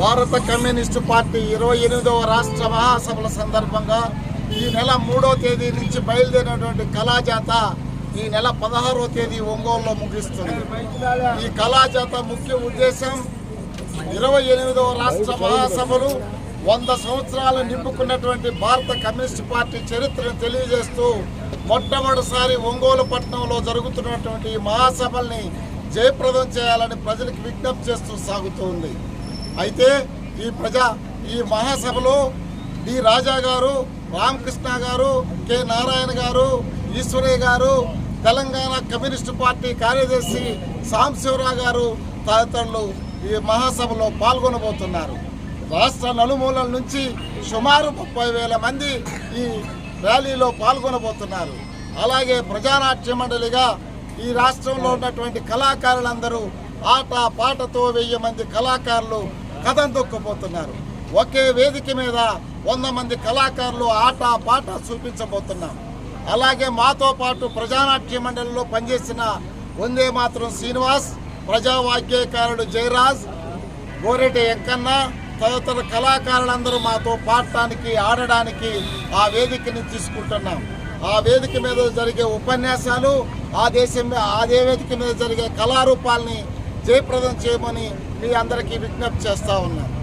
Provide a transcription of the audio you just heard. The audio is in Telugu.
భారత కమ్యూనిస్టు పార్టీ ఇరవై ఎనిమిదవ రాష్ట్ర మహాసభల సందర్భంగా ఈ నెల మూడో తేదీ నుంచి బయలుదేరినటువంటి కళాజాత ఈ నెల పదహారో తేదీ ఒంగోలులో ముగిస్తుంది. ఈ కళాజాత ముఖ్య ఉద్దేశం ఇరవై ఎనిమిదవ రాష్ట్ర మహాసభలు వంద సంవత్సరాలు నింపుకున్నటువంటి భారత కమ్యూనిస్ట్ పార్టీ చరిత్రను తెలియజేస్తూ మొట్టమొదటిసారి ఒంగోలు పట్టణంలో జరుగుతున్నటువంటి ఈ మహాసభల్ని జయప్రదం చేయాలని ప్రజలకు విజ్ఞప్తి చేస్తూ సాగుతూ ఉంది. అయితే ఈ ప్రజా ఈ మహాసభలో డి రాజా గారు రామకృష్ణ గారు కె నారాయణ గారు ఈశ్వరయ్య గారు తెలంగాణ కమ్యూనిస్టు పార్టీ కార్యదర్శి సాంశివరావు గారు తదితరులు ఈ మహాసభలో పాల్గొనబోతున్నారు. రాష్ట్ర నలుమూలల నుంచి సుమారు ముప్పై వేల మంది ఈ ర్యాలీలో పాల్గొనబోతున్నారు. అలాగే ప్రజానాట్య మండలిగా ఈ రాష్ట్రంలో ఉన్నటువంటి కళాకారులందరూ ఆట పాటతో వెయ్యి మంది కళాకారులు కథం తొక్కబోతున్నారు ఒకే వేదిక మీద వంద మంది కళాకారులు ఆట పాట చూపించబోతున్నాం అలాగే మాతో పాటు ప్రజానాట్య మండలిలో పనిచేసిన వందే మాత్రం శ్రీనివాస్ ప్రజావాగ్యకారుడు జయరాజ్ గోరెడ్డి వెంకన్న తదితర కళాకారులందరూ మాతో పాడటానికి ఆడడానికి ఆ వేదికని తీసుకుంటున్నాం. ఆ వేదిక మీద జరిగే ఉపన్యాసాలు ఆ దేశం ఆ అదే వేదిక మీద జరిగే కళారూపాల్ని జయప్రదం చేయమని మీ అందరికీ విజ్ఞప్తి చేస్తూ ఉన్నాను.